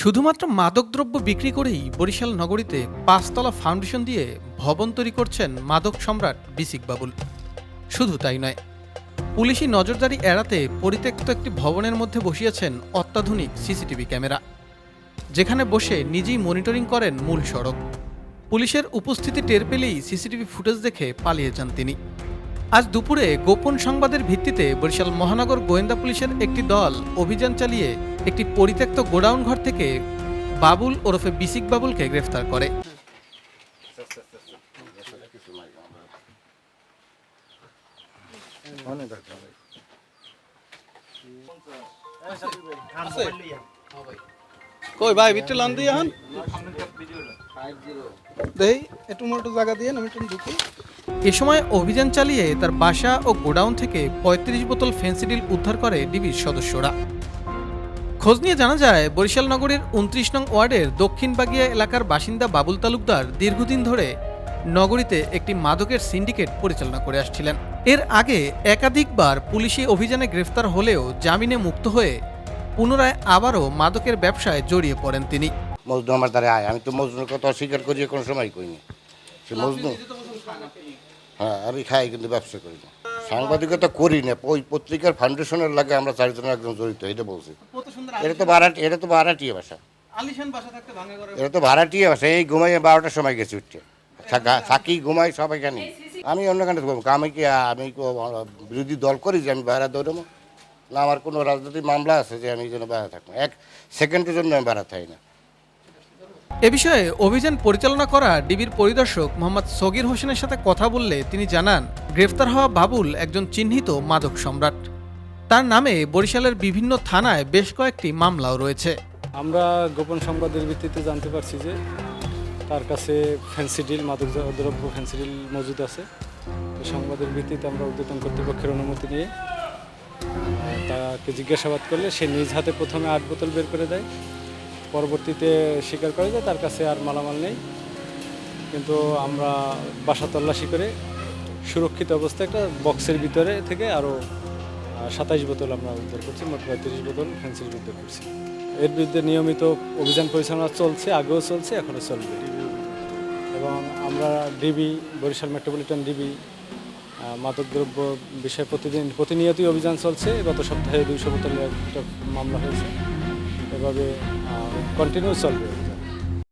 শুধুমাত্র মাদকদ্রব্য বিক্রি করেই বরিশাল নগরীতে পাঁচতলা ফাউন্ডেশন দিয়ে ভবন তৈরি করছেন মাদক সম্রাট বিসিক বাবুল। শুধু তাই নয়, পুলিশি নজরদারি এড়াতে পরিত্যক্ত একটি ভবনের মধ্যে বসিয়েছেন অত্যাধুনিক সিসিটিভি ক্যামেরা, যেখানে বসে নিজেই মনিটরিং করেন মূল সড়ক। পুলিশের উপস্থিতি টের পেলেই সিসিটিভি ফুটেজ দেখে পালিয়ে যান তিনি। আজ দুপুরে গোপন সংবাদের ভিত্তিতে বরিশাল মহানগর গোয়েন্দা পুলিশের একটি দল অভিযান চালিয়ে একটি পরিত্যক্ত গোডাউন ঘর থেকে বাবুল ওরফে বিসিক বাবুলকে গ্রেফতার করে। কই ভাই ভিতরে লান দিয়ে হন দেই একটু মোটু জায়গা দিয়ে আমি একটু ঢুকি। এ সময় অভিযান চালিয়ে তার বাসা ও গোডাউন থেকে পঁয়ত্রিশ বোতল ফেন্সিডিল উদ্ধার করে ডিবির সদস্যরা। খোঁজ নিয়ে জানা যায় বরিশাল নগরের উনত্রিশ নং ওয়ার্ডের দক্ষিণ বাগিয়া এলাকার বাসিন্দা বাবুল তালুকদার দীর্ঘদিন ধরে নগরীতে একটি মাদকের সিন্ডিকেট পরিচালনা করে আসছিলেন। এর আগে একাধিকবার পুলিশি অভিযানে গ্রেফতার হলেও জামিনে মুক্ত হয়ে পুনরায় আবারও মাদকের ব্যবসায় জড়িয়ে পড়েন তিনি। মজনু আমার দ্বারা আয় আমি তো মজনুর কথা অস্বীকার করি কোনো সময় করিনি সে মজনু হ্যাঁ আমি খাই কিন্তু ব্যবসা করি না। সাংবাদিকতা করি না ওই পত্রিকার ফাউন্ডেশনের লাগে আমরা চারজন একজন জড়িত এটা বলছি। এটা তো ভাড়াটি এটা তো ভাড়াটিয়ে বাসা এটা তো ভাড়াটিয়ে বাসা এই ঘুমাই বারোটার সময় গেছি উঠছে থাকি ঘুমাই সব এখানে আমি অন্য কানে আমি কি আমি বিরোধী দল করি যে আমি বাইরে দৌড়বো? না আমার কোনো রাজনৈতিক মামলা আছে যে আমি এই জন্য বাইরে থাকব। এক সেকেন্ডের জন্য আমি বাইরে থাকি না। এ বিষয়ে অভিযান পরিচালনা করা ডিবির পরিদর্শক মোহাম্মদ সগির হোসেনের সাথে কথা বললে তিনি জানান, গ্রেফতার হওয়া বাবুল একজন চিহ্নিত মাদক সম্রাট। তার নামে বরিশালের বিভিন্ন থানায় বেশ কয়েকটি মামলাও রয়েছে। আমরা গোপন সংবাদের ভিত্তিতে জানতে পারছি যে তার কাছে ফ্যান্সিডিল মাদক দ্রব্য ফ্যান্সিডিল মজুদ আছে। সংবাদের ভিত্তিতে আমরা উদ্যতন কর্তৃপক্ষের অনুমতি নিয়ে তাকে জিজ্ঞাসাবাদ করলে সে নিজ হাতে প্রথমে আট বোতল বের করে দেয়। পরবর্তীতে স্বীকার করে যে তার কাছে আর মালামাল নেই। কিন্তু আমরা বাসা তল্লাশি করে সুরক্ষিত অবস্থায় একটা বক্সের ভিতরে থেকে আরও সাতাইশ বোতল আমরা উদ্ধার করছি, মোট পঁয়ত্রিশ বোতল ফেন্সিল উদ্ধার করছি। এর বিরুদ্ধে নিয়মিত অভিযান পরিচালনা চলছে, আগেও চলছে এখনও চলবে। এবং আমরা ডিবি, বরিশাল মেট্রোপলিটন ডিবি মাদকদ্রব্য বিষয়ে প্রতিদিন প্রতিনিয়তই অভিযান চলছে। গত সপ্তাহে দুইশো বোতলের একটা মামলা হয়েছে। এভাবে কন্টিনিউ চলবে।